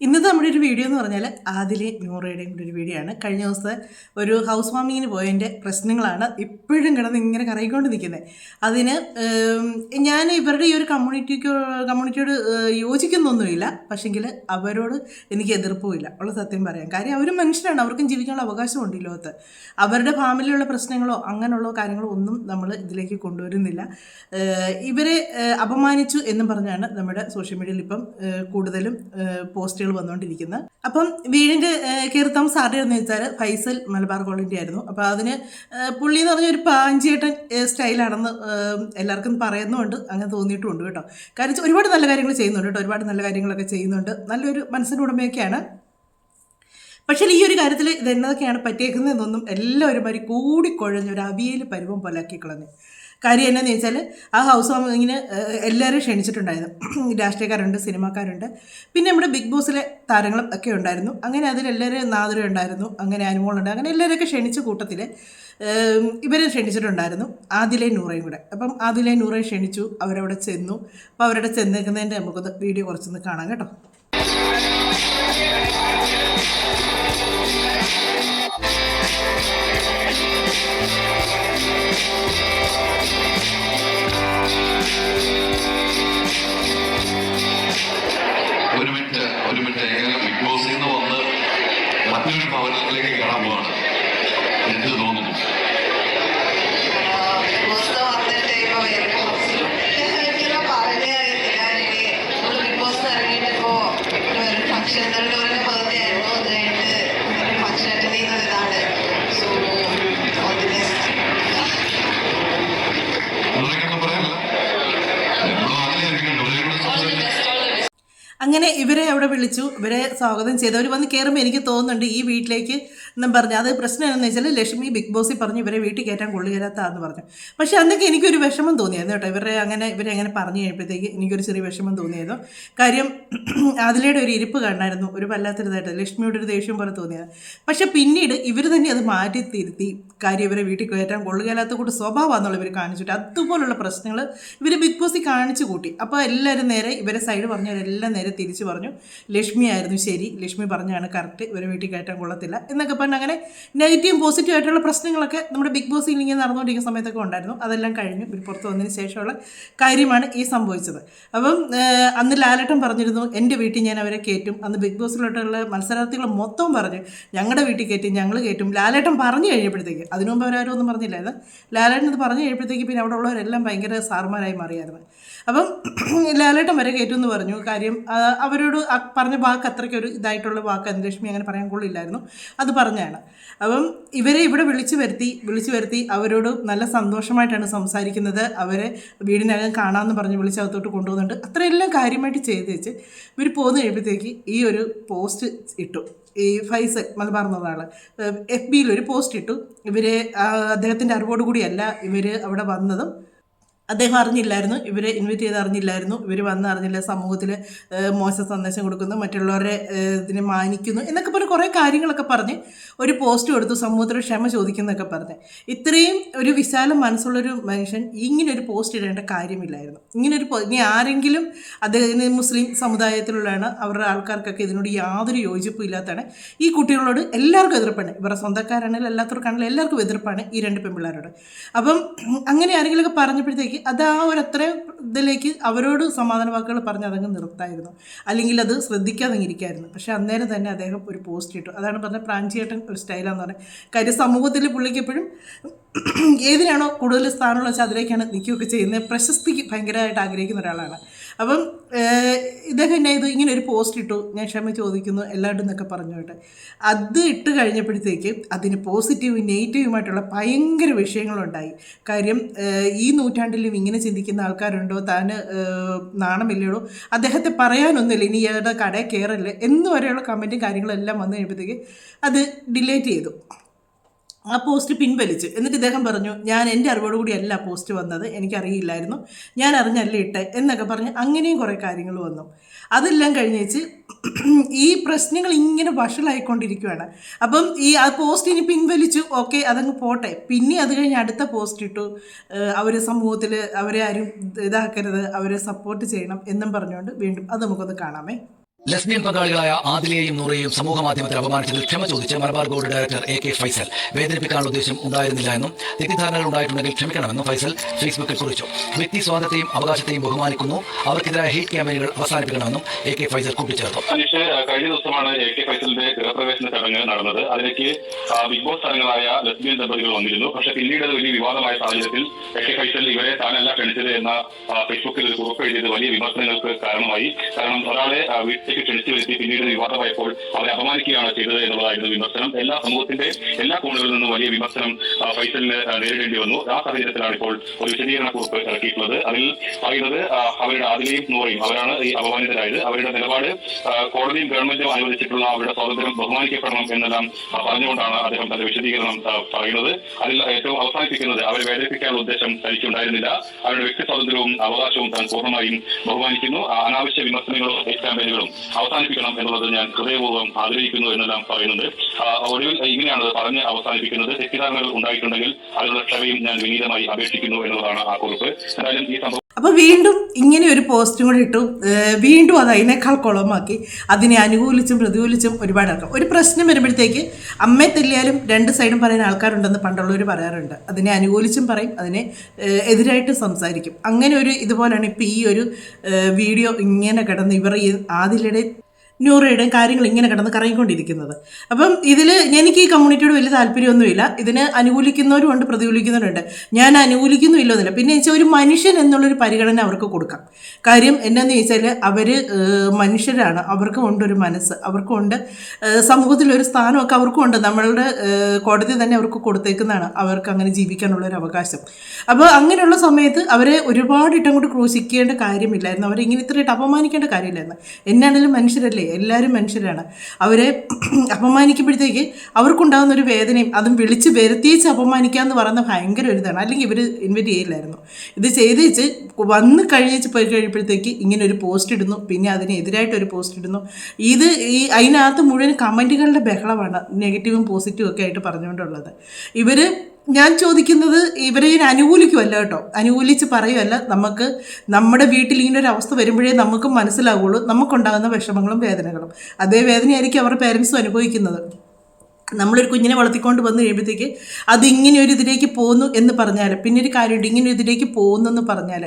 ഇന്നത്തെ നമ്മുടെ ഒരു വീഡിയോ എന്ന് പറഞ്ഞാൽ ആദിലെ നൂറയുടെയും കൂടെ ഒരു വീഡിയോ ആണ്. കഴിഞ്ഞ ദിവസത്തെ ഒരു ഹൗസ് വാമിങ്ങിന് പോയതിന്റെ പ്രശ്നങ്ങളാണ് ഇപ്പോഴും കിടന്ന് ഇങ്ങനെ കറിയിക്കൊണ്ട് നിൽക്കുന്നത് അതിന് ഞാൻ ഇവരുടെ ഈ ഒരു കമ്മ്യൂണിറ്റിക്ക് കമ്മ്യൂണിറ്റിയോട് യോജിക്കുന്നൊന്നുമില്ല. പക്ഷെങ്കിൽ അവരോട് എനിക്ക് എതിർപ്പുമില്ല ഉള്ള സത്യം പറയാം. കാര്യം അവരും മനുഷ്യരാണ്. അവർക്കും ജീവിക്കാനുള്ള അവകാശമുണ്ട് ഈ ലോകത്ത്. അവരുടെ ഫാമിലിയുള്ള പ്രശ്നങ്ങളോ അങ്ങനെയുള്ള കാര്യങ്ങളോ ഒന്നും നമ്മൾ ഇതിലേക്ക് കൊണ്ടുവരുന്നില്ല. ഇവരെ അപമാനിച്ചു എന്നും പറഞ്ഞാണ് നമ്മുടെ സോഷ്യൽ മീഡിയയിൽ ഇപ്പം കൂടുതലും ഏഹ്, പോസ്റ്റുകൾ വന്നുകൊണ്ടിരിക്കുന്നത് അപ്പം വീടിന്റെ കീർത്തം സാറിന്റെ എന്ന് വെച്ചാൽ ഫൈസൽ മലബാർ കോളേജ് ആയിരുന്നു. അപ്പോൾ അതിന് പുള്ളി എന്ന് പറഞ്ഞ ഒരു പാഞ്ചേട്ടൻ ഏഹ്, സ്റ്റൈലാണെന്ന് എല്ലാവർക്കും പറയുന്നുമുണ്ട്. അങ്ങനെ തോന്നിയിട്ടുണ്ട് കേട്ടോ. കാര്യം ഒരുപാട് നല്ല കാര്യങ്ങൾ ചെയ്യുന്നുണ്ട് കേട്ടോ. ഒരുപാട് നല്ല കാര്യങ്ങളൊക്കെ ചെയ്യുന്നുണ്ട്. നല്ലൊരു മനസ്സിന്റെ ഉടമയൊക്കെയാണ്. പക്ഷേ ഈ ഒരു കാര്യത്തിൽ ഇത് എന്നതൊക്കെയാണ് പറ്റിയേക്കുന്നതെന്നൊന്നും എല്ലാവരും മാതിരി കൂടിക്കൊഴഞ്ഞ് ഒരു അവിയൽ പരുവം പോലാക്കി കളഞ്ഞു കാര്യം എന്നാന്ന് വെച്ചാൽ ആ ഹൗസ് വാമിങ്ങിന് എല്ലാവരും ക്ഷണിച്ചിട്ടുണ്ടായിരുന്നു. രാഷ്ട്രീയക്കാരുണ്ട് സിനിമാക്കാരുണ്ട്. പിന്നെ നമ്മുടെ ബിഗ് ബോസിലെ താരങ്ങളും ഒക്കെ ഉണ്ടായിരുന്നു. അങ്ങനെ അതിലെല്ലാവരും നാദുര ഉണ്ടായിരുന്നു അങ്ങനെ അനുമോളുണ്ട് അങ്ങനെ എല്ലാവരെയൊക്കെ ക്ഷണിച്ച കൂട്ടത്തിൽ ഇവരെ ക്ഷണിച്ചിട്ടുണ്ടായിരുന്നു ആദിലെ നൂറയും കൂടെ. അപ്പം ആദിലെ നൂറയും ക്ഷണിച്ചു അവരവിടെ ചെന്നു. അപ്പോൾ അവരവിടെ ചെന്നേക്കുന്നതിന്റെ നമുക്കൊന്ന് വീഡിയോ കുറച്ചൊന്ന് കാണാം കേട്ടോ. അങ്ങനെ ഇവരെ അവിടെ വിളിച്ചു. ഇവരെ സ്വാഗതം ചെയ്തു. വന്ന് കയറുമ്പോൾ എനിക്ക് തോന്നുന്നുണ്ട് ഈ വീട്ടിലേക്ക് എന്നും പറഞ്ഞു. അത് പ്രശ്നം എന്താണെന്ന് വെച്ചാൽ ലക്ഷ്മി ബിഗ് ബോസിൽ പറഞ്ഞു ഇവരെ വീട്ടിൽ കയറ്റാൻ കൊള്ളുകയറ്റാത്താന്ന് പറഞ്ഞു. പക്ഷേ അന്നൊക്കെ എനിക്കൊരു വിഷമം തോന്നിയായിരുന്നു കേട്ടോ. ഇവരെ അങ്ങനെ ഇവരെ അങ്ങനെ പറഞ്ഞു കഴിഞ്ഞപ്പോഴത്തേക്ക് എനിക്കൊരു ചെറിയ വിഷമം തോന്നിയായിരുന്നു. കാര്യം അതിലേടെ ഒരു ഇരിപ്പ് കണ്ടായിരുന്നു. ഒരു വല്ലാത്തൊരിതായിട്ട് ലക്ഷ്മിയുടെ ഒരു ദേഷ്യം പോലെ തോന്നിയത് പക്ഷേ പിന്നീട് ഇവർ തന്നെ അത് മാറ്റി തിരുത്തി. കാര്യം ഇവരെ വീട്ടിൽ കയറ്റാൻ കൊള്ളുകയല്ലാത്ത കൂട്ട് സ്വഭാവമാണെന്നുള്ള ഇവർ കാണിച്ചിട്ട് അതുപോലുള്ള പ്രശ്നങ്ങൾ ഇവർ ബിഗ് ബോസിൽ കാണിച്ചു കൂട്ടി. അപ്പോൾ എല്ലാവരും നേരെ ഇവരെ സൈഡ് പറഞ്ഞവരെല്ലാം നേരെ തിരിച്ചു പറഞ്ഞു ലക്ഷ്മി ആയിരുന്നു ശരി ലക്ഷ്മി പറഞ്ഞാണ് കറക്റ്റ് ഇവരെ വീട്ടിൽ കയറ്റാൻ കൊള്ളത്തില്ല എന്നൊക്കെ പറഞ്ഞ് അങ്ങനെ നെഗറ്റീവും പോസിറ്റീവ് ആയിട്ടുള്ള പ്രശ്നങ്ങളൊക്കെ നമ്മുടെ ബിഗ് ബോസ് ഇല്ലെങ്കിൽ നടന്നുകൊണ്ടിരിക്കുന്ന സമയത്തൊക്കെ ഉണ്ടായിരുന്നു. അതെല്ലാം കഴിഞ്ഞു. ഇവർ പുറത്ത് വന്നതിന് ശേഷമുള്ള കാര്യമാണ് ഈ സംഭവിച്ചത്. അപ്പം അന്ന് ലാലേട്ടൻ പറഞ്ഞിരുന്നു എന്റെ വീട്ടിൽ ഞാൻ അവരെ കയറ്റും. അന്ന് ബിഗ് ബോസിലോട്ടുള്ള മത്സരാർത്ഥികൾ മൊത്തം പറഞ്ഞു ഞങ്ങളുടെ വീട്ടിൽ കയറ്റും ഞങ്ങൾ കയറ്റും. ലാലേട്ടൻ പറഞ്ഞു കഴിഞ്ഞപ്പോഴത്തേക്ക് അതിനു മുമ്പ് അവരാരും ഒന്നും പറഞ്ഞില്ലായിരുന്നു. ലാലേട്ടൻ ഇത് പറഞ്ഞു കഴിഞ്ഞപ്പോഴത്തേക്ക് പിന്നെ അവിടെ ഉള്ളവരെല്ലാം ഭയങ്കര സാർമാരായി മാറിയായിരുന്നു. അപ്പം ലാലേട്ടൻ വരെ കയറ്റും എന്ന് പറഞ്ഞു. കാര്യം അവരോട് പറഞ്ഞ വാക്ക് അത്രയ്ക്ക് ഒരു ഇതായിട്ടുള്ള വാക്ക് ലക്ഷ്മി അങ്ങനെ പറയാൻ കൊള്ളില്ലായിരുന്നു. അത് പറഞ്ഞാണ് അപ്പം ഇവരെ ഇവിടെ വിളിച്ചു വരുത്തി വിളിച്ചു വരുത്തി അവരോട് നല്ല സന്തോഷമായിട്ടാണ് സംസാരിക്കുന്നത്. അവരെ വീടിനകം കാണാമെന്ന് പറഞ്ഞ് വിളിച്ച് അകത്തോട്ട് കൊണ്ടുപോകുന്നുണ്ട് അത്രയെല്ലാം കാര്യമായിട്ട് ചെയ്ത് വെച്ച് ഇവർ പോകുന്ന കഴിയുമ്പോഴത്തേക്ക് ഈ ഒരു പോസ്റ്റ് ഇട്ടു. ഈ ഫൈസൽ മലബാർ എന്നതാണ് എഫ് ബിയിൽ ഒരു പോസ്റ്റ് ഇട്ടു. ഇവർ അദ്ദേഹത്തിന്റെ അറിവോടുകൂടിയല്ല ഇവർ അവിടെ വന്നതും. അദ്ദേഹം അറിഞ്ഞില്ലായിരുന്നു. ഇവരെ ഇൻവൈറ്റ് ചെയ്ത് അറിഞ്ഞില്ലായിരുന്നു. ഇവർ വന്ന് അറിഞ്ഞില്ല സമൂഹത്തിൽ മോശ സന്ദേശം കൊടുക്കുന്നു മറ്റുള്ളവരെ ഇതിനെ മാനിക്കുന്നു എന്നൊക്കെ പറഞ്ഞ് കുറേ കാര്യങ്ങളൊക്കെ പറഞ്ഞ് ഒരു പോസ്റ്റ് കൊടുത്തു സമൂഹത്തിൽ ക്ഷമ ചോദിക്കുന്നൊക്കെ പറഞ്ഞ്. ഇത്രയും ഒരു വിശാല മനസ്സുള്ളൊരു മനുഷ്യൻ ഇങ്ങനെ ഒരു പോസ്റ്റ് ഇടേണ്ട കാര്യമില്ലായിരുന്നു. ഇങ്ങനൊരു ഇനി ആരെങ്കിലും അദ്ദേഹത്തിന് മുസ്ലിം സമുദായത്തിലുള്ളതാണ് അവരുടെ ആൾക്കാർക്കൊക്കെ ഇതിനോട് യാതൊരു യോജിപ്പും ഇല്ലാത്തതാണ്. ഈ കുട്ടികളോട് എല്ലാവർക്കും എതിർപ്പാണ്. ഇവരുടെ സ്വന്തക്കാരാണെങ്കിലും എല്ലാത്തവർക്കാണെങ്കിലും എല്ലാവർക്കും എതിർപ്പാണ് ഈ രണ്ട് പെൺപിള്ളേരോട്. അപ്പം അങ്ങനെ ആരെങ്കിലുമൊക്കെ പറഞ്ഞപ്പോഴത്തേക്ക് അത് ആ ഒരു അത്ര ഇതിലേക്ക് അവരോട് സമാധാന വാക്കുകൾ പറഞ്ഞ് അതങ്ങ് നിർത്തായിരുന്നു. അല്ലെങ്കിൽ അത് ശ്രദ്ധിക്കാതെ ഇരിക്കായിരുന്നു. പക്ഷേ അന്നേരം തന്നെ അദ്ദേഹം ഒരു പോസ്റ്റ് ഇട്ടു. അതാണ് പറഞ്ഞ പ്രാഞ്ചിയേട്ടൻ ഒരു സ്റ്റൈലാന്ന് പറഞ്ഞത്. കാര്യം സമൂഹത്തിൽ പുള്ളിക്ക് എപ്പോഴും ഏതിനാണോ കൂടുതൽ സ്ഥാനമുള്ള വെച്ചാൽ അതിലേക്കാണ് നിൽക്കുകയൊക്കെ ചെയ്യുന്നത്. പ്രശസ്തിക്ക് ഭയങ്കരമായിട്ട് ആഗ്രഹിക്കുന്ന ഒരാളാണ്. അപ്പം ഇദ്ദേഹം എന്നെ ഇത് ഇങ്ങനെ ഒരു പോസ്റ്റ് ഇട്ടു. ഞാൻ ക്ഷമ ചോദിക്കുന്നു എല്ലാവരും എന്നൊക്കെ പറഞ്ഞോട്ടെ അത് ഇട്ട് കഴിഞ്ഞപ്പോഴത്തേക്ക് അതിന് പോസിറ്റീവും നെഗറ്റീവുമായിട്ടുള്ള ഭയങ്കര വിഷയങ്ങളുണ്ടായി. കാര്യം ഈ നൂറ്റാണ്ടിലും ഇങ്ങനെ ചിന്തിക്കുന്ന ആൾക്കാരുണ്ടോ? താൻ നാണമില്ലയുള്ളൂ നാണമില്ലയോ അദ്ദേഹത്തെ പറയാനൊന്നുമില്ല. ഇനി ഇയാളുടെ കടയിൽ കയറല്ലേ? എന്ന് വരെയുള്ള കമന്റും കാര്യങ്ങളെല്ലാം വന്നു കഴിയുമ്പോഴത്തേക്ക് അത് ഡിലേറ്റ് ചെയ്തു. ആ പോസ്റ്റ് പിൻവലിച്ച്. എന്നിട്ട് ഇദ്ദേഹം പറഞ്ഞു ഞാൻ എന്റെ അറിവോടുകൂടി അല്ല പോസ്റ്റ് വന്നത് എനിക്കറിയില്ലായിരുന്നു. ഞാൻ അറിഞ്ഞല്ല ഇട്ടെ എന്നൊക്കെ പറഞ്ഞ് അങ്ങനെയും കുറേ കാര്യങ്ങൾ വന്നു. അതെല്ലാം കഴിഞ്ഞേച്ച് ഈ പ്രശ്നങ്ങൾ ഇങ്ങനെ വഷളായിക്കൊണ്ടിരിക്കുകയാണ് അപ്പം ഈ ആ പോസ്റ്റ് ഇനി പിൻവലിച്ചു ഓക്കെ അതങ്ങ് പോട്ടെ. പിന്നെ അത് കഴിഞ്ഞ് അടുത്ത പോസ്റ്റ് ഇട്ടു. അവർ സമൂഹത്തിൽ അവരെ ആരും ഇതാക്കരുത് അവരെ സപ്പോർട്ട് ചെയ്യണം എന്നും പറഞ്ഞുകൊണ്ട് വീണ്ടും അത് നമുക്കൊന്ന് കാണാമേ. ലെസ്ബിയൻ പങ്കാളികളായ ആദിലെയും നൂറയെയും സമൂഹ മാധ്യമത്തിൽ അപമാനിച്ചതിൽ ക്ഷമ ചോദിച്ച് Malabar gold director A K Faisal വേദനിപ്പിക്കാനുള്ള ഉദ്ദേശം ഉണ്ടായിരുന്നില്ല എന്നും തെറ്റിദ്ധാരണകൾ ഉണ്ടായിട്ടുണ്ടെങ്കിൽ ക്ഷമിക്കണമെന്നും ഫൈസൽ ഫേസ്ബുക്കിൽ കുറിച്ചു. വ്യക്തി സ്വാതന്ത്ര്യം അവകാശത്തെയും ബഹുമാനിക്കുന്നു. അവർക്കെതിരായ ഹീറ്റ് ക്യാമ്പയിനുകൾ അവസാനിപ്പിക്കണമെന്നും എ കെ ഫൈസൽ കൂട്ടിച്ചേർത്തു. കഴിഞ്ഞ ദിവസമാണ് എ കെ ഫൈസലിന്റെ ഗൃഹപ്രവേശന ചടങ്ങ് നടന്നത്. അതിലേക്ക് ബിഗ് ബോസ് താരങ്ങളായ ലസ്ബിയൻ ദമ്പതികൾ വന്നിരുന്നു. പക്ഷെ പിന്നീട് വലിയ വിവാദമായ സാഹചര്യത്തിൽ എ കെ ഫൈസൽ ഇവരെ താനല്ല ക്ഷണിച്ചത് എന്ന ഫേസ്ബുക്കിൽ ഒരു കുറിപ്പ് എഴുതിയത് വലിയ വിമർശനങ്ങൾക്ക് കാരണമായി. കാരണം ഒരാളെ വീട്ടിലേക്ക് ക്ഷണിച്ചു വരുത്തി പിന്നീട് വിവാദമായപ്പോൾ അവരെ അപമാനിക്കുകയാണ് ചെയ്തത് എന്നുള്ളതായിരുന്നു വിമർശനം. എല്ലാ സമൂഹത്തിന്റെ എല്ലാ കോണുകളിൽ നിന്നും വലിയ വിമർശനം ഫൈസലിന് നേരിടേണ്ടി വന്നു. ആ സാഹചര്യത്തിലാണ് ഇപ്പോൾ ഒരു വിശദീകരണ കുറിപ്പ് ഇറക്കിയിട്ടുള്ളത്. അതിൽ പറയുന്നത് അവരുടെ ആദിലെയും നൂറയും അവരാണ് ഈ അപമാനിതരായത്. അവരുടെ നിലപാട് കോടതിയും ഗവൺമെന്റും അനുവദിച്ചിട്ടുള്ള അവരുടെ സ്വാതന്ത്ര്യം ബഹുമാനിക്കപ്പെടണം എന്നെല്ലാം പറഞ്ഞുകൊണ്ടാണ് അദ്ദേഹം തന്റെ വിശദീകരണം പറയുന്നത്. അതിൽ ഏറ്റവും അവസാനിപ്പിക്കുന്നത് അവരെ വേദനിപ്പിക്കാനുള്ള ഉദ്ദേശം തനിക്കുണ്ടായിരുന്നില്ല. അവരുടെ വ്യക്തി സ്വാതന്ത്ര്യവും അവകാശവും താൻ പൂർണമായും ബഹുമാനിക്കുന്നു. അനാവശ്യ വിമർശനങ്ങളും ഹേറ്റ് ക്യാമ്പയിനുകളും അവസാനിപ്പിക്കണം എന്നുള്ളത് ഞാൻ ഹൃദയപൂർവം ആഗ്രഹിക്കുന്നു എന്നെല്ലാം പറയുന്നുണ്ട്. ഒടുവിൽ ഇങ്ങനെയാണ് പറഞ്ഞ് അവസാനിപ്പിക്കുന്നത്. തെറ്റിദ്ധാരണകൾ ഉണ്ടായിട്ടുണ്ടെങ്കിൽ അതിനുള്ള ക്ഷമയും ഞാൻ വിനീതമായി അപേക്ഷിക്കുന്നു എന്നുള്ളതാണ് ആ കുറിപ്പ്. എന്തായാലും ഈ സംഭവം അപ്പോൾ വീണ്ടും ഇങ്ങനെ ഒരു പോസ്റ്റും കൂടി ഇട്ടു. വീണ്ടും അത് അതിനേക്കാൾ കുളമാക്കി. അതിനെ അനുകൂലിച്ചും പ്രതികൂലിച്ചും ഒരുപാട് ആൾക്കാർ. ഒരു പ്രശ്നം വരുമ്പോഴത്തേക്ക് അമ്മയെ തെല്ലിയാലും രണ്ട് സൈഡും പറയുന്ന ആൾക്കാരുണ്ടെന്ന് പണ്ടുള്ളവർ പറയാറുണ്ട്. അതിനെ അനുകൂലിച്ചും പറയും അതിനെ എതിരായിട്ട് സംസാരിക്കും. അങ്ങനെ ഒരു ഇതുപോലെയാണ് ഇപ്പോൾ ഈ ഒരു വീഡിയോ ഇങ്ങനെ കിടന്ന് ഇവർ ആദിലയുടെ ന്യൂറയുടെയും കാര്യങ്ങൾ ഇങ്ങനെ കിടന്ന് കറങ്ങിക്കൊണ്ടിരിക്കുന്നത്. അപ്പം ഇതിൽ എനിക്ക് ഈ കമ്മ്യൂണിറ്റിയോട് വലിയ താല്പര്യമൊന്നുമില്ല. ഇതിന് അനുകൂലിക്കുന്നവരും ഉണ്ട് പ്രതികൂലിക്കുന്നവരുണ്ട്. ഞാൻ അനുകൂലിക്കുന്നു ഇല്ലെന്നില്ല പിന്നെ വെച്ചാൽ ഒരു മനുഷ്യൻ എന്നുള്ളൊരു പരിഗണന അവർക്ക് കൊടുക്കാം. കാര്യം എന്നാന്ന് ചോദിച്ചാൽ അവർ മനുഷ്യരാണ്. അവർക്കും ഉണ്ട് ഒരു മനസ്സ്. അവർക്കും ഉണ്ട് സമൂഹത്തിലൊരു സ്ഥാനമൊക്കെ അവർക്കും ഉണ്ട്. നമ്മളുടെ കോടതി തന്നെ അവർക്ക് കൊടുത്തേക്കുന്നതാണ് അവർക്ക് അങ്ങനെ ജീവിക്കാനുള്ള ഒരു അവകാശം. അപ്പോൾ അങ്ങനെയുള്ള സമയത്ത് അവരെ ഒരുപാട് ഇട്ടം കൊണ്ട് ക്രൂശിക്കേണ്ട കാര്യമില്ലായിരുന്നു. അവരെ ഇങ്ങനെ ഇത്രയായിട്ട് അപമാനിക്കേണ്ട കാര്യമില്ലായിരുന്നു. എന്നാണെങ്കിലും മനുഷ്യരല്ലേ? എല്ലാവരും മനുഷ്യരാണ്. അവരെ അപമാനിക്കുമ്പോഴത്തേക്ക് അവർക്കുണ്ടാകുന്ന ഒരു വേദനയും അതും വിളിച്ച് വരുത്തിച്ച് അപമാനിക്കുക എന്ന് പറയുന്ന ഭയങ്കര ഒരു ഇതാണ്. അല്ലെങ്കിൽ ഇവർ ഇൻവൈറ്റ് ചെയ്യില്ലായിരുന്നു. ഇത് ചെയ്ത് വെച്ച് വന്ന് കഴിഞ്ഞേച്ച് പോയി കഴിയുമ്പോഴത്തേക്ക് ഇങ്ങനെ ഒരു പോസ്റ്റ് ഇടുന്നു. പിന്നെ അതിനെതിരായിട്ട് ഒരു പോസ്റ്റ് ഇടുന്നു. ഇത് ഈ അതിനകത്ത് മുഴുവൻ കമന്റുകളുടെ ബഹളമാണ്. നെഗറ്റീവും പോസിറ്റീവും ഒക്കെ ആയിട്ട് പറഞ്ഞുകൊണ്ടുള്ളത്. ഇവർ ഞാൻ ചോദിക്കുന്നത് ഇവരെ അനുകൂലിക്കുമല്ല കേട്ടോ. അനുകൂലിച്ച് പറയുമല്ല നമുക്ക് നമ്മുടെ വീട്ടിൽ ഇങ്ങനെ ഒരു അവസ്ഥ വരുമ്പോഴേ നമുക്ക് മനസ്സിലാവുള്ളൂ നമുക്കുണ്ടാകുന്ന വിഷമങ്ങളും വേദനകളും. അതേ വേദനയായിരിക്കും അവരുടെ പേരൻസും അനുഭവിക്കുന്നത്. നമ്മളൊരു കുഞ്ഞിനെ വളർത്തിക്കൊണ്ട് വന്നു കഴിയുമ്പോഴത്തേക്ക് അത് ഇങ്ങനെ ഒരു ഇതിലേക്ക് പോകുന്നു എന്ന് പറഞ്ഞാൽ പിന്നെ ഒരു കാര്യമുണ്ട് ഇങ്ങനെ ഒരു ഇതിലേക്ക് പോകുന്നു എന്ന് പറഞ്ഞാൽ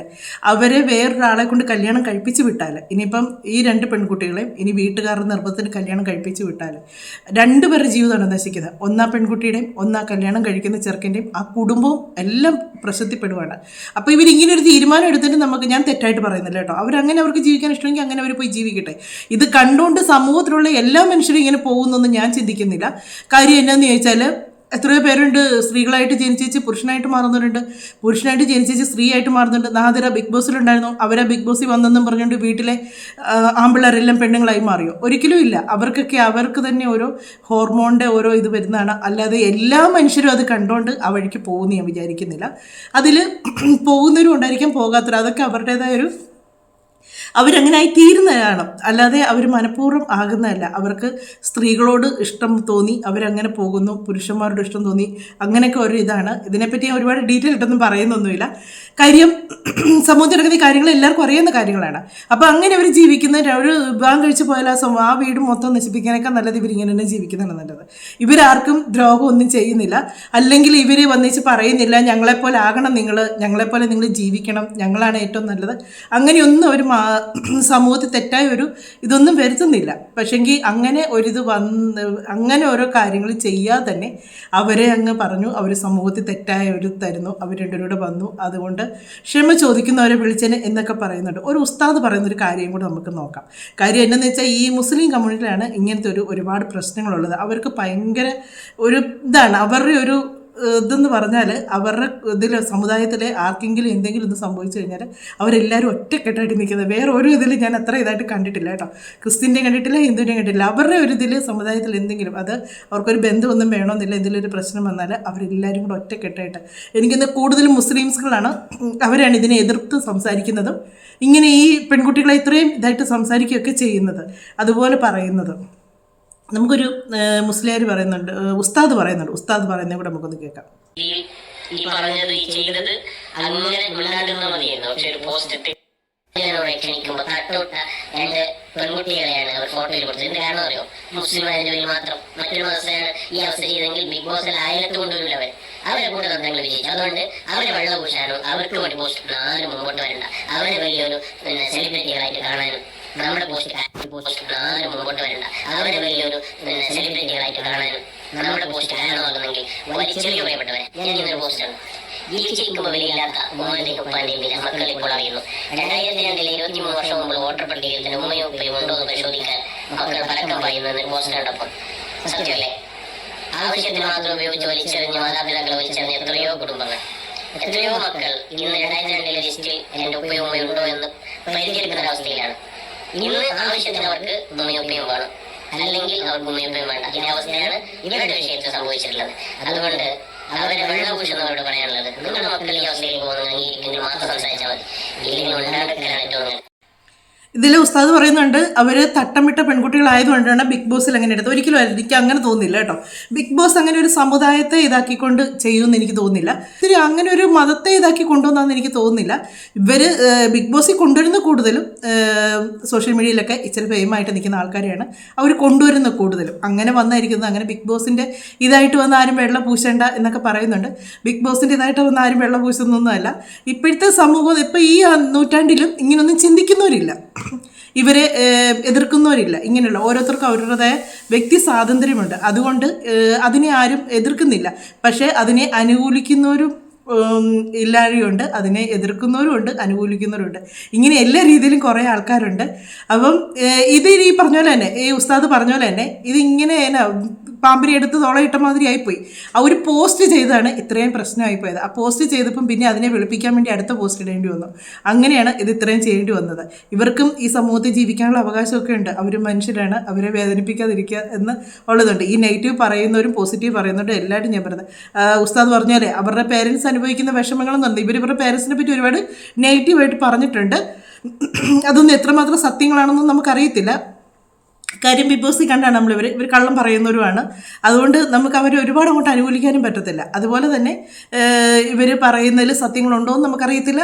അവരെ വേറൊരാളെ കൊണ്ട് കല്യാണം കഴിപ്പിച്ച് വിട്ടാൽ ഇനിയിപ്പം ഈ രണ്ട് പെൺകുട്ടികളെയും ഇനി വീട്ടുകാരുടെ നിർബന്ധത്തിന് കല്യാണം കഴിപ്പിച്ച് വിട്ടാൽ രണ്ടുപേരുടെ ജീവിതമാണ് നശിക്കുന്നത്. ഒന്നാ പെൺകുട്ടിയുടെയും ഒന്നാ കല്യാണം കഴിക്കുന്ന ചെറുക്കന്റെയും ആ കുടുംബവും എല്ലാം പ്രശസ്തിപ്പെടുവാണ്. അപ്പോൾ ഇവർ ഇങ്ങനെ ഒരു തീരുമാനം എടുത്തിട്ട് നമുക്ക് ഞാൻ തെറ്റായിട്ട് പറയുന്നില്ല കേട്ടോ. അവരങ്ങനെ അവർക്ക് ജീവിക്കാൻ ഇഷ്ടമെങ്കിൽ അങ്ങനെ അവർ പോയി ജീവിക്കട്ടെ. ഇത് കണ്ടുകൊണ്ട് സമൂഹത്തിലുള്ള എല്ലാ മനുഷ്യരും ഇങ്ങനെ പോകുന്നൊന്നും ഞാൻ ചിന്തിക്കുന്നില്ല. കാര്യം എന്നാന്ന് ചോദിച്ചാൽ എത്രയോ പേരുണ്ട് സ്ത്രീകളായിട്ട് ജനിച്ചേച്ച് പുരുഷനായിട്ട് മാറുന്നവരുണ്ട്. പുരുഷനായിട്ട് ജനിച്ചേച്ച് സ്ത്രീയായിട്ട് മാറുന്നുണ്ട്. നാദിര ബിഗ് ബോസിലുണ്ടായിരുന്നു അവരെ ബിഗ് ബോസിൽ വന്നെന്നും പറഞ്ഞുകൊണ്ട് വീട്ടിലെ ആമ്പിള്ളേരെല്ലാം പെണ്ണുങ്ങളായി മാറിയോ? ഒരിക്കലും ഇല്ല. അവർക്കൊക്കെ അവർക്ക് തന്നെ ഓരോ ഹോർമോണിന്റെ ഓരോ ഇത് വരുന്നതാണ്. അല്ലാതെ എല്ലാ മനുഷ്യരും അത് കണ്ടുകൊണ്ട് ആ വഴിക്ക് പോകുമെന്ന് ഞാൻ വിചാരിക്കുന്നില്ല. അതിൽ പോകുന്നവരും ഉണ്ടായിരിക്കാം പോകാത്തവരും. അതൊക്കെ അവരുടേതായ ഒരു അവരങ്ങനെ ആയി തീരുന്നതാണ്. അല്ലാതെ അവർ മനഃപൂർവം ആകുന്നതല്ല. അവർക്ക് സ്ത്രീകളോട് ഇഷ്ടം തോന്നി അവരങ്ങനെ പോകുന്നു പുരുഷന്മാരോട് ഇഷ്ടം തോന്നി അങ്ങനെയൊക്കെ ഒരു ഇതാണ്. ഇതിനെപ്പറ്റി ഞാൻ ഒരുപാട് ഡീറ്റെയിൽ ഇട്ടൊന്നും പറയുന്നൊന്നുമില്ല. കാര്യം സമൂഹത്തിൽ നടക്കുന്ന കാര്യങ്ങൾ എല്ലാവർക്കും അറിയുന്ന കാര്യങ്ങളാണ്. അപ്പോൾ അങ്ങനെ അവർ ജീവിക്കുന്ന ഒരു വിവാഹം കഴിച്ച് പോയാൽ ആ ആ വീട് മൊത്തം നശിപ്പിക്കാനൊക്കെ നല്ലത് ഇവരിങ്ങനെ തന്നെ ജീവിക്കുന്നതാണ് നല്ലത്. ഇവരാർക്കും ദ്രോഹം ഒന്നും ചെയ്യുന്നില്ല. അല്ലെങ്കിൽ ഇവർ വന്നിച്ച് പറയുന്നില്ല ഞങ്ങളെപ്പോലെ ആകണം നിങ്ങൾ ഞങ്ങളെപ്പോലെ നിങ്ങൾ ജീവിക്കണം ഞങ്ങളാണ് ഏറ്റവും നല്ലത്. അങ്ങനെയൊന്നും മാ സമൂഹത്തിൽ തെറ്റായ ഒരു ഇതൊന്നും വരുത്തുന്നില്ല. പക്ഷെങ്കിൽ അങ്ങനെ ഒരിത് വന്ന് അങ്ങനെ ഓരോ കാര്യങ്ങൾ ചെയ്യാതെ തന്നെ അവരെ അങ്ങ് പറഞ്ഞു അവർ സമൂഹത്തിൽ തെറ്റായ ഒരു തരുന്നു അവർ രണ്ടുപേരുടെ വന്നു. അതുകൊണ്ട് ക്ഷമ ചോദിക്കുന്നവരെ വിളിച്ചതിന് എന്നൊക്കെ പറയുന്നുണ്ട്. ഒരു ഉസ്താദ് പറയുന്ന ഒരു കാര്യം കൂടെ നമുക്ക് നോക്കാം. കാര്യം എന്താണെന്ന് വെച്ചാൽ ഈ മുസ്ലിം കമ്മ്യൂണിറ്റിയിലാണ് ഇങ്ങനത്തെ ഒരു ഒരുപാട് പ്രശ്നങ്ങളുള്ളത്. അവർക്ക് ഭയങ്കര ഒരു ഇതാണ്. അവരുടെ ഒരു ഇതെന്ന് പറഞ്ഞാൽ അവരുടെ ഇതിൽ സമുദായത്തിലെ ആർക്കെങ്കിലും എന്തെങ്കിലും ഇത് സംഭവിച്ചു കഴിഞ്ഞാൽ അവരെല്ലാവരും ഒറ്റക്കെട്ടായിട്ട് നിൽക്കുന്നത്. വേറെ ഒരു ഇതിൽ ഞാൻ അത്ര ഇതായിട്ട് കണ്ടിട്ടില്ല കേട്ടോ. ക്രിസ്ത്യന്റെയും കണ്ടിട്ടില്ല ഹിന്ദുവിന്റെയും കണ്ടിട്ടില്ല. അവരുടെ ഒരു ഇതിൽ സമുദായത്തിൽ എന്തെങ്കിലും അത് അവർക്കൊരു ബന്ധമൊന്നും വേണമെന്നില്ല എന്തെങ്കിലും ഒരു പ്രശ്നം വന്നാൽ അവരെല്ലാവരും കൂടെ ഒറ്റക്കെട്ടായിട്ട്. എനിക്കിന്ന് കൂടുതലും മുസ്ലിംസുകളാണ് അവരാണ് ഇതിനെ എതിർത്ത് സംസാരിക്കുന്നതും ഇങ്ങനെ ഈ പെൺകുട്ടികളെ ഇത്രയും ഇതായിട്ട് സംസാരിക്കുകയൊക്കെ ചെയ്യുന്നത് അതുപോലെ പറയുന്നത്. നമുക്കൊരു മുസ്ലിയാർ പറയുന്നുണ്ട് ഉസ്താദ് പറയുന്നുണ്ട്. ഉസ്താദ് പറയുന്നത് കൂടെ നമുക്കൊന്ന് കേൾക്കാം. ഈ പക്ഷെ ഒരു പോസ്റ്റ് ഫോട്ടോയിൽ അറിയോ? മാത്രം ഈ ബിഗ് അവരെ കൂടെ അതുകൊണ്ട് അവരെ വെള്ളപൂശാനോ അവർക്ക് വേണ്ടി പോസ്റ്റ് ആരും മുമ്പോട്ട് വരണ്ട. അവരെ വലിയൊരു സെലിബ്രിറ്റികളായിട്ട് കാണാനും നമ്മുടെ പോസ്റ്റ് പോസ്റ്റ് ആരും മുമ്പോട്ട് വരണ്ട. അവരെ വലിയൊരു സെലിബ്രിറ്റികളായിട്ട് കാണാനും നമ്മുടെ പോസ്റ്റ് കാരണമാകുന്നെങ്കിൽ വലിച്ചെറിയ പ്രിയപ്പെട്ടവരെ ഞാൻ ഇന്നൊരു പോസ്റ്റാണ് ഇപ്പോൾ അറിയുന്നു. ആവശ്യത്തിന് മാത്രം ഉപയോഗിച്ച് വലിച്ചെറിഞ്ഞ മാതാപിതാക്കളെ വലിച്ചെറിഞ്ഞ എത്രയോ കുടുംബങ്ങൾ. എത്രയോ മക്കൾ ഇന്ന് രണ്ടായിരത്തി രണ്ടിലെ ലിസ്റ്റിൽ എന്റെ ഉപ്പയും എന്ന് പരിചരിക്കുന്ന ഒരവസ്ഥയിലാണ്. ഇന്ന് ആവശ്യത്തിന് അവർക്ക് ഉമ്മയും ഉപ്പയും വേണം അല്ലെങ്കിൽ അവർക്ക് ഉമ്മയും ഉപ്പയും വേണ്ട. ഈ അവസ്ഥയാണ് ഇവരുടെ വിഷയത്തിൽ സംഭവിച്ചിട്ടുള്ളത്. അതുകൊണ്ട് അവരെ വെള്ളപൂശുന്നവരോട് പറയാനുള്ളത്. നിങ്ങളുടെ മക്കൾ ഈ അവസ്ഥയിൽ അംഗീകരിക്കുമെങ്കിൽ മാത്രം സംസാരിച്ചാൽ മതി. ഇല്ലെങ്കിൽ ഉണ്ടാക്കാനായിട്ട് നല്ലത് ഇതിൽ ഉസ്താദ് പറയുന്നുണ്ട് അവർ തട്ടമിട്ട പെൺകുട്ടികളായതുകൊണ്ടാണ് ബിഗ് ബോസിൽ അങ്ങനെ എടുത്തത്. ഒരിക്കലും എനിക്ക് അങ്ങനെ തോന്നില്ല കേട്ടോ. ബിഗ് ബോസ് അങ്ങനെ ഒരു സമുദായത്തെ ഇതാക്കിക്കൊണ്ട് ചെയ്യുമെന്ന് എനിക്ക് തോന്നുന്നില്ല. ഇത്തിരി അങ്ങനെ ഒരു മതത്തെ ഇതാക്കി കൊണ്ടുവന്നാന്ന് എനിക്ക് തോന്നുന്നില്ല. ഇവർ ബിഗ് ബോസിൽ കൊണ്ടുവരുന്ന കൂടുതലും സോഷ്യൽ മീഡിയയിലൊക്കെ ഇച്ചിരി ഫെയിമായിട്ട് നിൽക്കുന്ന ആൾക്കാരെയാണ് അവർ കൊണ്ടുവരുന്ന കൂടുതലും. അങ്ങനെ വന്നായിരിക്കുന്നത് അങ്ങനെ ബിഗ് ബോസിന്റെ ഇതായിട്ട് വന്ന ആരും വെള്ളം പൂശേണ്ട എന്നൊക്കെ പറയുന്നുണ്ട്. ബിഗ് ബോസിന്റെ ഇതായിട്ട് വന്ന ആരും വെള്ളം പൂശുന്നൊന്നുമല്ല. ഇപ്പോഴത്തെ സമൂഹം ഇപ്പോൾ ഈ നൂറ്റാണ്ടിലും ഇങ്ങനൊന്നും ചിന്തിക്കുന്നവരില്ല. ഇവരെ എതിർക്കുന്നവരില്ല. ഇങ്ങനെയുള്ള ഓരോരുത്തർക്കും അവരുടേതായ വ്യക്തി സ്വാതന്ത്ര്യമുണ്ട്. അതുകൊണ്ട് അതിനെ ആരും എതിർക്കുന്നില്ല. പക്ഷേ അതിനെ അനുകൂലിക്കുന്നവരും ഇല്ലാഴുണ്ട് അതിനെ എതിർക്കുന്നവരും ഉണ്ട് അനുകൂലിക്കുന്നവരും ഉണ്ട് ഇങ്ങനെ എല്ലാ രീതിയിലും കുറേ ആൾക്കാരുണ്ട്. അപ്പം ഇത് ഈ പറഞ്ഞ പോലെ തന്നെ ഈ ഉസ്താദ് പറഞ്ഞ പോലെ തന്നെ ഇത് പാമ്പിരി എടുത്ത് തോളയിട്ട മാതിരി ആയിപ്പോയി. ആ ഒരു പോസ്റ്റ് ചെയ്താണ് ഇത്രയും പ്രശ്നമായി പോയത്. ആ പോസ്റ്റ് ചെയ്തപ്പം പിന്നെ അതിനെ വെളുപ്പിക്കാൻ വേണ്ടി അടുത്ത പോസ്റ്റ് ഇടേണ്ടി വന്നു. അങ്ങനെയാണ് ഇത് ഇത്രയും ചെയ്യേണ്ടി വന്നത്. ഇവർക്കും ഈ സമൂഹത്തിൽ ജീവിക്കാനുള്ള അവകാശമൊക്കെ ഉണ്ട്. അവർ മനുഷ്യരാണ്. അവരെ വേദനിപ്പിക്കാതിരിക്കുക എന്ന് ഉള്ളതുണ്ട്. ഈ നെഗറ്റീവ് പറയുന്നവരും പോസിറ്റീവ് പറയുന്നവരും എല്ലാവരും ഞാൻ പറയുന്നത് ഉസ്താദ് പറഞ്ഞാലേ അവരുടെ പേരൻസ് അനുഭവിക്കുന്ന വിഷമങ്ങളെന്ന് പറഞ്ഞാൽ ഇവർ ഇവരുടെ പേരൻസിനെ പറ്റി ഒരുപാട് നെഗറ്റീവായിട്ട് പറഞ്ഞിട്ടുണ്ട്. അതൊന്നും എത്രമാത്രം സത്യങ്ങളാണെന്നൊന്നും നമുക്കറിയത്തില്ല. കാര്യം ബിഗ് ബോസിൽ കണ്ടാണ് നമ്മളിവർ ഇവർ കള്ളം പറയുന്നവരുമാണ്. അതുകൊണ്ട് നമുക്ക് അവരെ ഒരുപാട് അങ്ങോട്ട് അനുകൂലിക്കാനും പറ്റത്തില്ല. അതുപോലെ തന്നെ ഇവർ പറയുന്നതിൽ സത്യങ്ങളുണ്ടോ എന്ന് നമുക്കറിയത്തില്ല.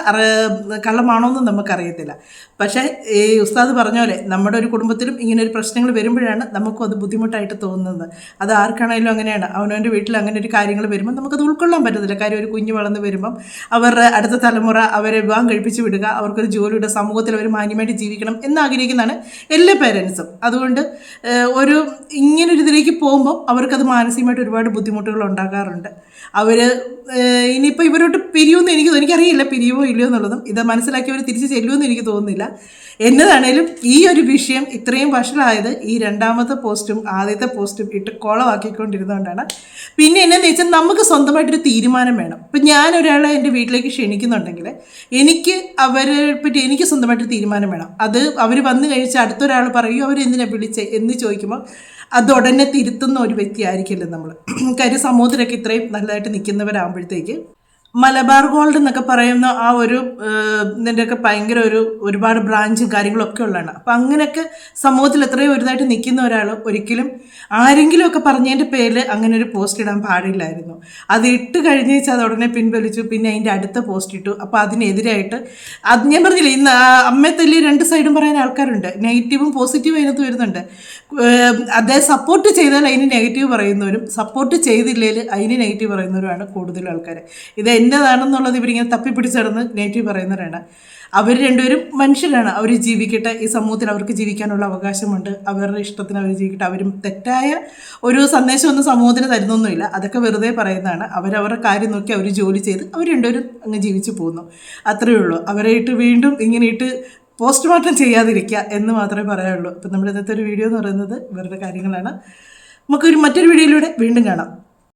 കള്ളമാണോ എന്നും നമുക്കറിയത്തില്ല. പക്ഷേ ഈ ഉസ്താദ് പറഞ്ഞ പോലെ നമ്മുടെ ഒരു കുടുംബത്തിലും ഇങ്ങനെ ഒരു പ്രശ്നങ്ങൾ വരുമ്പോഴാണ് നമുക്കും അത് ബുദ്ധിമുട്ടായിട്ട് തോന്നുന്നത്. അത് ആർക്കാണെങ്കിലും അങ്ങനെയാണ്. അവനവന്റെ വീട്ടിൽ അങ്ങനെ ഒരു കാര്യങ്ങൾ വരുമ്പോൾ നമുക്കത് ഉൾക്കൊള്ളാൻ പറ്റത്തില്ല. കാര്യം ഒരു കുഞ്ഞ് വളർന്ന് വരുമ്പം അവരുടെ അടുത്ത തലമുറ അവരെ വിവാഹം കഴിപ്പിച്ച് വിടുക അവർക്കൊരു ജോലിയുടെ സമൂഹത്തിൽ അവർ മാന്യമായിട്ട് ജീവിക്കണം എന്നാഗ്രഹിക്കുന്നതാണ് എല്ലാ പേരൻസും അതുകൊണ്ട് ഒരു ഇങ്ങനൊരു ഇതിലേക്ക് പോകുമ്പോൾ അവർക്കത് മാനസികമായിട്ട് ഒരുപാട് ബുദ്ധിമുട്ടുകൾ ഉണ്ടാകാറുണ്ട് അവർ ഇനിയിപ്പോൾ ഇവരോട്ട് പിരിയുമെന്ന് എനിക്ക്. എനിക്കറിയില്ല പിരിയുമോ ഇല്ലയോ എന്നുള്ളതും ഇത് മനസ്സിലാക്കി അവർ തിരിച്ച് ചെല്ലുമെന്ന് എനിക്ക് തോന്നുന്നില്ല എന്നതാണേലും ഈ ഒരു വിഷയം ഇത്രയും വഷളായത് ഈ രണ്ടാമത്തെ പോസ്റ്റും ആദ്യത്തെ പോസ്റ്റും ഇട്ട് കോളമാക്കിക്കൊണ്ടിരുന്നതുകൊണ്ടാണ് പിന്നെ എന്നാന്ന് വെച്ചാൽ നമുക്ക് സ്വന്തമായിട്ടൊരു തീരുമാനം വേണം. ഇപ്പം ഞാൻ ഒരാളെ എന്റെ വീട്ടിലേക്ക് ക്ഷണിക്കുന്നുണ്ടെങ്കിൽ എനിക്ക് അവരെ പറ്റി എനിക്ക് സ്വന്തമായിട്ടൊരു തീരുമാനം വേണം. അത് അവർ വന്നു കഴിച്ച് അടുത്തൊരാൾ പറയും അവരെന്തിനാ വിളിച്ചേ? എന്ന് ചോദിക്കുമ്പോൾ അത് ഉടനെ തിരുത്തുന്ന ഒരു വ്യക്തിയായിരിക്കില്ല നമ്മൾ കാര്യം സമൂഹത്തിലൊക്കെ ഇത്രയും നല്ലതായിട്ട് നിൽക്കുന്നവരാകുമ്പോഴത്തേക്ക് മലബാർ ഗോൾഡ് എന്നൊക്കെ പറയുന്ന ആ ഒരു ഇതിന്റെയൊക്കെ ഭയങ്കര ഒരു ഒരുപാട് ബ്രാഞ്ചും കാര്യങ്ങളൊക്കെ ഉള്ളതാണ്. അപ്പം അങ്ങനെയൊക്കെ സമൂഹത്തിൽ എത്രയോ ഒരുതായിട്ട് നിൽക്കുന്ന ഒരാൾ ഒരിക്കലും ആരെങ്കിലുമൊക്കെ പറഞ്ഞതിന്റെ പേരിൽ അങ്ങനെ ഒരു പോസ്റ്റ് ഇടാൻ പാടില്ലായിരുന്നു. അത് ഇട്ട് കഴിഞ്ഞ് അത് ഉടനെ പിൻവലിച്ചു പിന്നെ അതിന്റെ അടുത്ത പോസ്റ്റ് ഇട്ടു. അപ്പോൾ അതിനെതിരായിട്ട് അത് ഞാൻ പറഞ്ഞില്ല ഇന്ന് അമ്മയെ തല്ലി രണ്ട് സൈഡും പറയാൻ ആൾക്കാരുണ്ട്. നെഗറ്റീവും പോസിറ്റീവും അതിനകത്ത് വരുന്നുണ്ട്. അതേ സപ്പോർട്ട് ചെയ്താൽ അതിന് നെഗറ്റീവ് പറയുന്നവരും സപ്പോർട്ട് ചെയ്തില്ലെങ്കിൽ അതിന് നെഗറ്റീവ് പറയുന്നവരുമാണ് കൂടുതൽ ആൾക്കാർ ഇത് എന്നതാണെന്നുള്ളത് ഇവരിങ്ങനെ തപ്പിപ്പിടിച്ചിടന്ന് നെഗറ്റീവ് പറയുന്നവരാണ്. അവർ രണ്ടുപേരും മനുഷ്യരാണ്. അവർ ജീവിക്കട്ടെ. ഈ സമൂഹത്തിൽ അവർക്ക് ജീവിക്കാനുള്ള അവകാശമുണ്ട്. അവരുടെ ഇഷ്ടത്തിന് അവർ ജീവിക്കട്ടെ. അവരും തെറ്റായ ഒരു സന്ദേശമൊന്നും സമൂഹത്തിന് തരുന്നൊന്നുമില്ല. അതൊക്കെ വെറുതെ പറയുന്നതാണ്. അവരവരുടെ കാര്യം നോക്കി അവർ ജോലി ചെയ്ത് അവർ രണ്ടുപേരും അങ്ങ് ജീവിച്ചു പോകുന്നു. അത്രയേ ഉള്ളൂ. അവരെ ഇട്ട് വീണ്ടും ഇങ്ങനെ ഇട്ട് പോസ്റ്റ്മോർട്ടം ചെയ്യാതിരിക്കുക എന്ന് മാത്രമേ പറയാനുള്ളൂ. അപ്പം നമ്മുടെ ഇന്നത്തെ ഒരു വീഡിയോ എന്ന് പറയുന്നത് ഇവരുടെ കാര്യങ്ങളാണ്. നമുക്കൊരു മറ്റൊരു വീഡിയോയിലൂടെ വീണ്ടും കാണാം.